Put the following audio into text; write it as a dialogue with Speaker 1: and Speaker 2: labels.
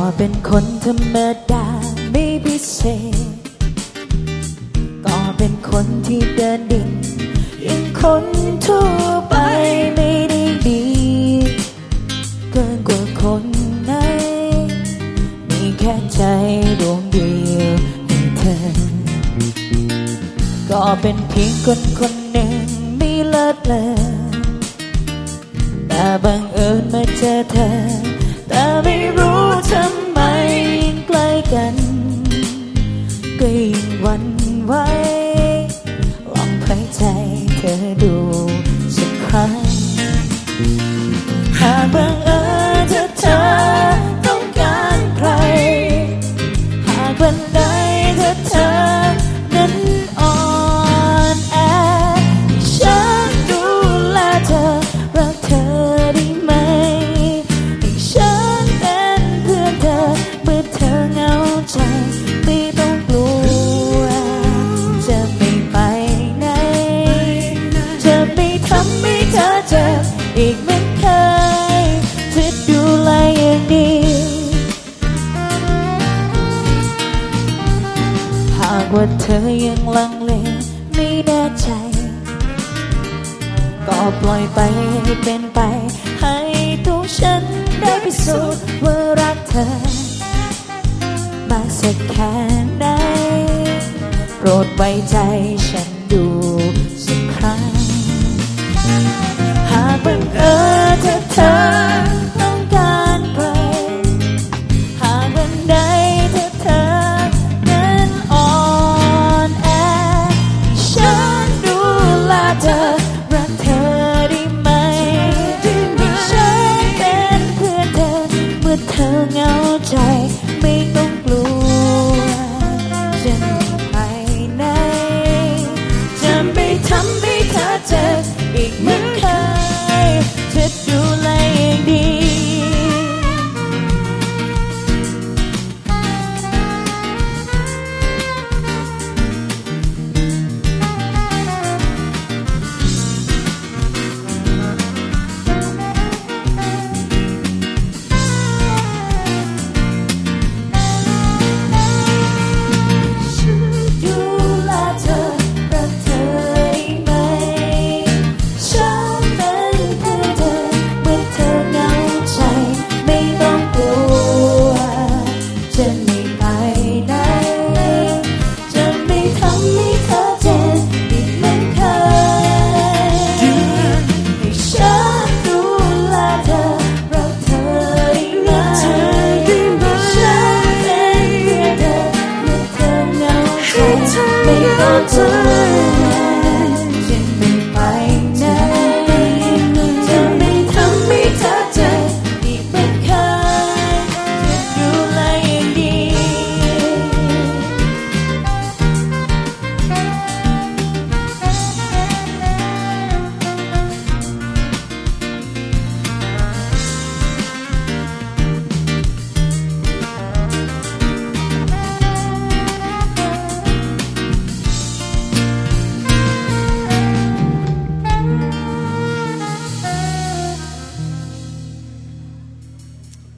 Speaker 1: ็เป็นคนธรรมดาไม่พิเศษ ก็เป็นคนที่เดินดินอย่างคนทั่วไปไม่ได้ดี เกินกว่าคนไหน มีแค่ใจดวงเดียวให้เธอ ก็เป็นเพียงคนคนหนึ่งไม่เลิศเลอแต่บังเอิญมาเจอเธอ แต่ไม่รู้ อีกเหมือนเคยจะดูแลอย่างดีหากว่าเธอยังลังเลไม่แน่ใจ ก็ปล่อยไปให้เป็นไป ให้ตัวฉันได้พิสูจน์ว่ารักเธอ มากสักแค่ไหนโปรดไว้ใจฉันดู เธอเหงาใจไม่ต้อง ให้เธอไม่ต้องเจ